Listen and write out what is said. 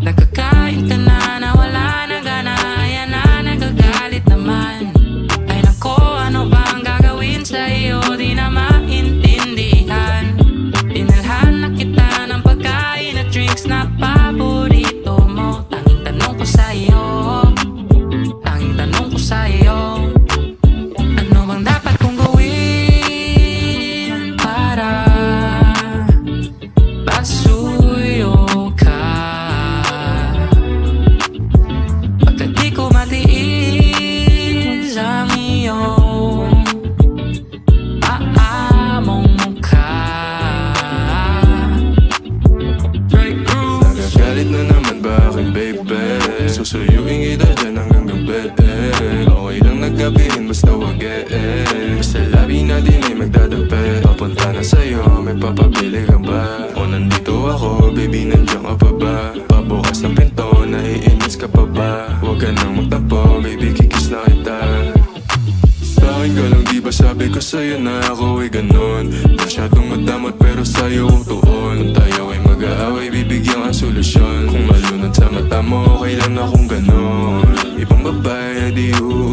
like a Susuyuin kita dyan hanggang gabi Okay lang naggabihin basta wag eh Basta labi natin ay magdadape. Papunta na sa'yo, may papabili ka ba? O nandito ako, baby nandiyan ka pa ba? Pabukas ng pinto, naiinis ka pa ba? Huwag ka nang magtampo, baby kikis na kita. Bakit ka lang di ba sabi ko sa'yo na ako ay ganon Masyadong madamot pero sa'yo kong tuon. Kung tayo ay mag-aaway bibigyan ang solusyon Mata mo okay lang akong ganon? Ibang babae di uubra